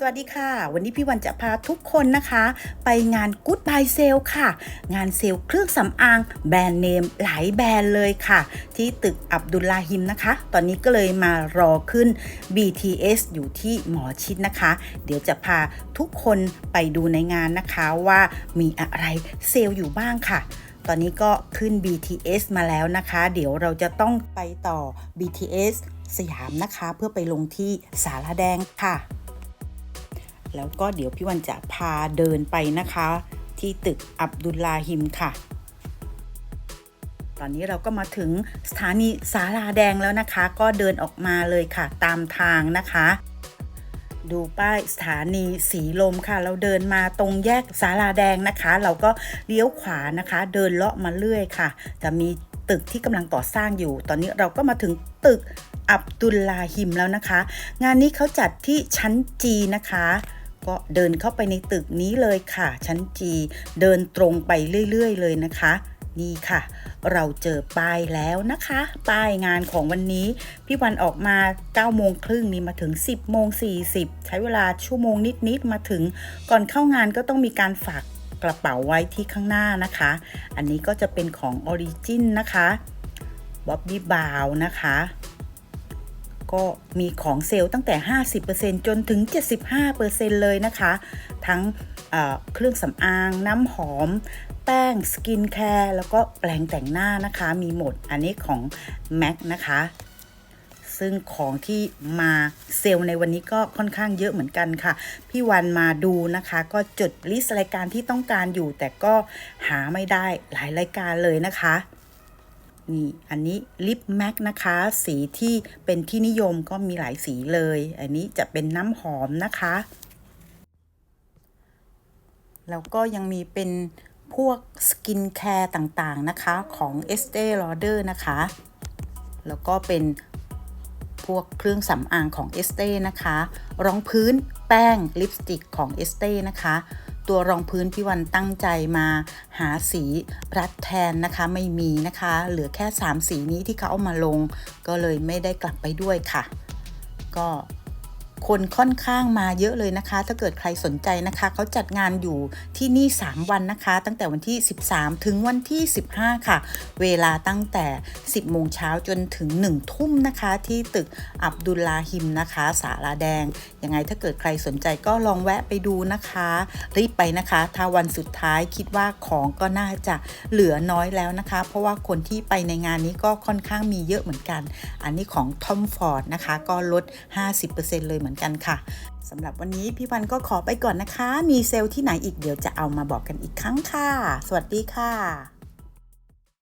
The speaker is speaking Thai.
สวัสดีค่ะ วันนี้พี่วันจะพาทุกคนนะคะ ไปงาน Good Buy Sale ค่ะ งานเซลล์เครื่องสำอางแบรนด์เนมหลายแบรนด์เลยค่ะ ที่ตึกอับดุลลาฮิมนะคะ ตอนนี้ก็เลยมารอขึ้น BTS อยู่ที่หมอชิดนะคะ เดี๋ยวจะพาทุกคนไปดูในงานนะคะว่ามีอะไรเซลล์อยู่บ้างค่ะตอนนี้ก็ขึ้น BTS มาแล้วนะคะ เดี๋ยวเราจะต้องไปต่อ BTS สยามนะคะ เพื่อไปลงที่สาราแดงค่ะ แล้วก็เดี๋ยวพี่วันจะพาเดินไปนะคะ ที่ตึกอับดุลลาฮิมค่ะ ตอนนี้เราก็มาถึงสถานีสาราแดงแล้วนะคะ ก็เดินออกมาเลยค่ะ ตามทางนะคะ ดูป้ายสถานีสีลมค่ะ เราเดินมาตรงแยกสาราแดงนะคะ เราก็เลี้ยวขวานะคะ เดินเลาะมาเรื่อยค่ะ จะมีตึกที่กำลังก่อสร้างอยู่ ตอนนี้เราก็มาถึงตึก อับดุลลาฮิมแล้วนะคะ งานนี้เขาจัดที่ชั้นจีนะคะ ก็เดินเข้าไปในตึกนี้เลยค่ะ ชั้นจีเดินตรงไปเรื่อย ๆ เลยนะคะ นี่ค่ะ เราเจอป้ายแล้วนะคะ ป้ายงานของวันนี้ พี่วันออกมา9โมงครึ่งนี่มาถึง 10โมง40 ใช้เวลาชั่วโมงนิด ๆ มาถึง ก่อนเข้างานก็ต้องมีการฝากกระเป๋าไว้ที่ข้างหน้านะคะ อันนี้ก็จะเป็นของ Origin นะคะบ๊อบบี้บาวนะคะ ก็มีของเซลล์ตั้งแต่ 50%จนถึง 75%เลยนะคะ ทั้งเครื่องสำอางน้ำหอม แป้ง สกินแคร์ แล้วก็แปรงแต่งหน้านะคะ มีหมด อันนี้ของ MAC นะคะ ซึ่งของที่มาเซลล์ในวันนี้ก็ค่อนข้างเยอะเหมือนกันค่ะ พี่วันมาดูนะคะ ก็จดลิสต์รายการที่ต้องการอยู่ แต่ก็หาไม่ได้หลายรายการเลยนะคะ นี่อันนี้ลิปแม็กนะคะ สีที่เป็นที่นิยมก็มีหลายสีเลย อันนี้จะเป็นน้ำหอมนะคะ แล้วก็ยังมีเป็นพวกสกินแคร์ต่างๆนะคะของ Estee Lauder นะคะ แล้วก็เป็นพวกเครื่องสำอางของ e s t e นะคะ รองพื้นแป้งลิปสติกของ e s t e นะคะ ตัวรองพื้นพี่วันตั้งใจมาหาสีรัดแทนนะคะไม่มีนะคะ เหลือแค่ 3 สีนี้ที่เขาเอามาลง ก็เลยไม่ได้กลับไปด้วยค่ะ ก็คนค่อนข้างมาเยอะเลยนะคะ ถ้าเกิดใครสนใจนะคะ เขาจัดงานอยู่ที่นี่ 3 วันนะคะ ตั้งแต่วันที่ 13 ถึงวันที่ 15 ค่ะ เวลาตั้งแต่ 10 โมงเช้าจนถึง 1 ทุ่มนะคะ ที่ตึกอับดุลลาฮิมนะคะ สาราแดง ยังไงถ้าเกิดใครสนใจก็ลองแวะไปดูนะคะ รีบไปนะคะ ถ้าวันสุดท้ายคิดว่าของก็น่าจะเหลือน้อยแล้วนะคะ เพราะว่าคนที่ไปในงานนี้ก็ค่อนข้างมีเยอะเหมือนกัน อันนี้ของ Tom Ford นะคะ ก็ลด 50%เลยเหมือนกันค่ะสำหรับวันนี้พี่วันก็ขอไปก่อนนะคะ มีเซลล์ที่ไหนอีกเดี๋ยวจะเอามาบอกกันอีกครั้งค่ะ สวัสดีค่ะ